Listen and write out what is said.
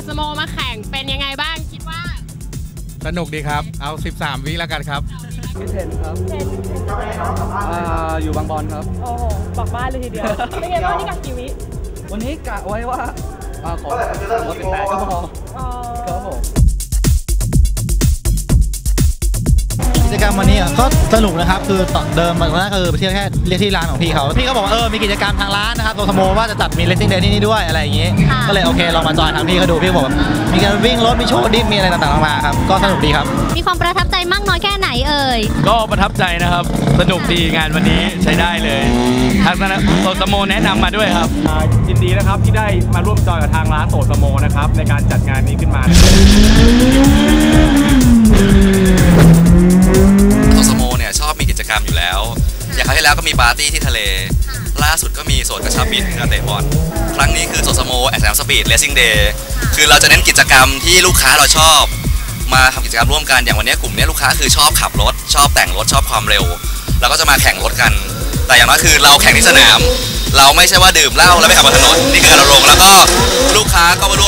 ดสโมมาแข่งเป็นยังไงบ้างคิดว่า สนุกดีครับ เอา 13 วิแล้วกันครับชื่อเทนครับเทนอยู่บางบอนครับ โอ้โหบอกบ้านเลยทีเดียว เป็นไงบ้างนี่กับกี่วิ วันนี้กะไว้ว่าขอขอเป็นแปดก็พอ จกรรมวันนี้ก็สนุกนะครับคือตอนเดิมมันก็คือไปเที่ยวแค่เรียกที่ร้านของพี่เขาพี่ก็บอกว่าเออมีกิจกรรมทางร้านนะครับโตสโมว่าจะจัดมีเลสซิ่งเดย์ที่นี่ด้วยอะไรอย่างงี้ ก็เลยโอเคลองมาจอยทางพี่เขาดูพี่ก็บอกว่ามีการวิ่งรถมีโชว์ดิฟมีอะไรต่างๆมาครับก็สนุกดีครับ มีความประทับใจมากน้อยแค่ไหนเอ่ยก็ประทับใจนะครับสนุกดีงานวันนี้ใช้ได้เลยทางโซสโมแนะนำมาด้วยครับยินดีนะครับที่ได้มาร่วมจอยกับทางร้านโตสโมนะครับในการจัดงานนี้ขึ้นมา จกรรมอยู่แล้ว อย่างครั้งที่แล้วก็มีปาร์ตี้ที่ทะเล ล่าสุดก็มีโสดกระชับมิตรกระเตะบอลครั้งนี้คือโสดสโมแอดแอมสปีดเลสซิ่งเดย์คือเราจะเน้นกิจกรรมที่ลูกค้าเราชอบ มาทำกิจกรรมร่วมกันอย่างวันนี้กลุ่มเนี้ยลูกค้าคือชอบขับรถ ชอบแต่งรถชอบความเร็วเราก็จะมาแข่งรถกัน แต่อย่างน้อยคือเราแข่งที่สนาม เราไม่ใช่ว่าดื่มเหล้าแล้วไปขับบนถนนนี่คือการรณรงค์แล้วก็ลูกค้าก็มาร่วม